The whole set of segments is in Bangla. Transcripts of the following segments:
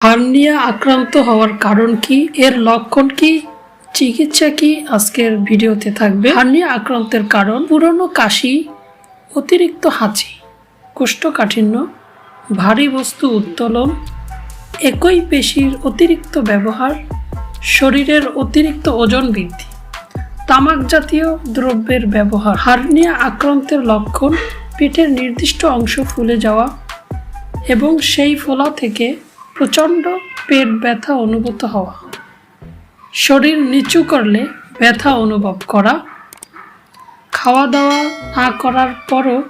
হার্নিয়া আক্রান্ত হওয়ার কারণ কি? এর লক্ষণ কি? চিকিৎসা কি আজকের ভিডিওতে থাকবে? হার্নিয়া আক্রান্তের কারণ পুরনো কাশি, অতিরিক্ত হাঁচি, কোষ্ঠকাঠিন্য, ভারী বস্তু উত্তোলন, একই পেশির অতিরিক্ত ব্যবহার, শরীরের অতিরিক্ত ওজন বৃদ্ধি, তামাক জাতীয় দ্রব্যের ব্যবহার। হার্নিয়া আক্রান্তের লক্ষণ পেটের নির্দিষ্ট অংশ ফুলে যাওয়া এবং সেই ফোলা থেকে প্রচণ্ড পেট ব্যথা অনুভূত হওয়া। শরীর নিচু করলে ব্যথা অনুভব করা। খাওয়া দাওয়া না করার পরও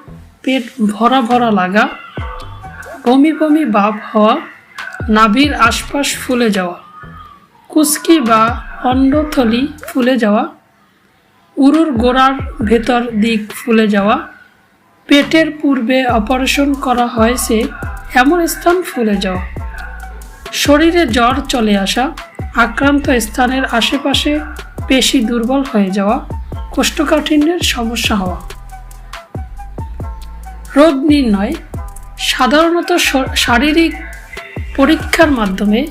পেট ভরা ভরা লাগা। বমি বমি ভাব হওয়া। নাভির আশপাশ ফুলে যাওয়া। কুস্কি বা অন্ডথলি ফুলে যাওয়া। উরুর গোড়ার ভেতর দিক ফুলে যাওয়া। পেটের পূর্বে অপারেশন করা হয়েছে, এমন স্থান ফুলে যাওয়া। শরীরে জ্বর চলে আসা, আক্রান্ত স্থানের আশেপাশে পেশি দুর্বল হয়ে যাওয়া, কোষ্ঠকাঠিন্যের সমস্যা হওয়া। রোগ নির্ণয় সাধারণত শারীরিক পরীক্ষার মাধ্যমে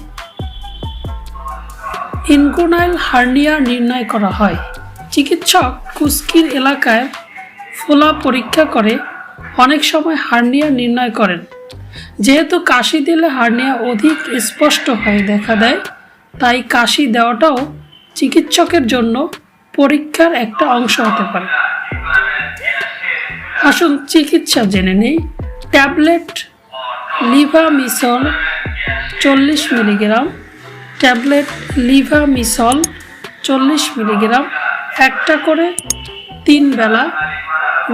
ইনকোনাইল হার্নিয়া নির্ণয় করা হয়। চিকিৎসক কুস্কির এলাকায় ফোলা পরীক্ষা করে অনেক সময় হার্নিয়া নির্ণয় করেন। যেহেতু কাশি দিলে হার্নিয়া অধিক স্পষ্ট হয়ে দেখা দেয়, তাই কাশি দেওয়াটাও চিকিৎসকের জন্য পরীক্ষার একটা অংশ হতে পারে। আসুন চিকিৎসা জেনে নেই। ট্যাবলেট লিভামিসল চল্লিশ মিলিগ্রাম, ট্যাবলেট লিভামিসল চল্লিশ মিলিগ্রাম, একটা করে তিন বেলা।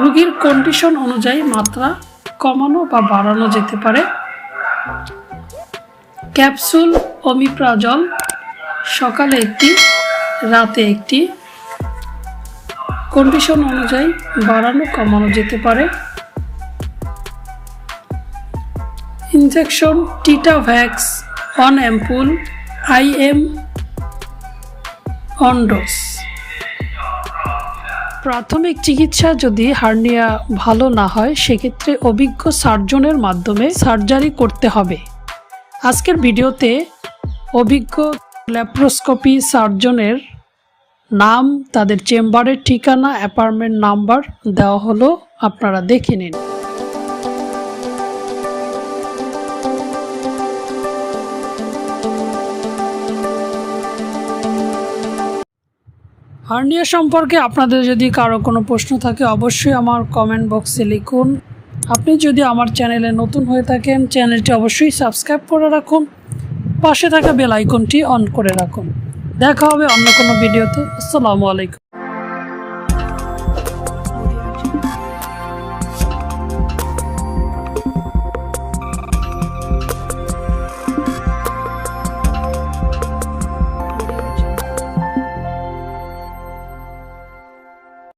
রুগীর কন্ডিশন অনুযায়ী মাত্রা কমানো বা বাড়ানো যেতে পারে। ক্যাপসুল অমিপ্রাজল সকালে একটি, রাতে একটি। কন্ডিশন অনুযায়ী বাড়ানো কমানো যেতে পারে। Injection Tetavax one ampoule IM one dose প্রাথমিক চিকিৎসা যদি হার্নিয়া ভালো না হয়, সেক্ষেত্রে অভিজ্ঞ সার্জনের মাধ্যমে সার্জারি করতে হবে। আজকের ভিডিওতে অভিজ্ঞ ল্যাপ্রোস্কোপি সার্জনের নাম, তাদের চেম্বারের ঠিকানা, অ্যাপার্টমেন্ট নাম্বার দেওয়া হলো, আপনারা দেখে নিন। হার্নিয়া সম্পর্কে আপনাদের যদি কারও কোনো প্রশ্ন থাকে, অবশ্যই আমার কমেন্ট বক্সে লিখুন। আপনি যদি আমার চ্যানেলে নতুন হয়ে থাকেন চ্যানেলটি অবশ্যই সাবস্ক্রাইব করে রাখুন। পাশে থাকা বেল আইকনটি অন করে রাখুন। দেখা হবে অন্য কোনো ভিডিওতে আসসালামু আলাইকুম।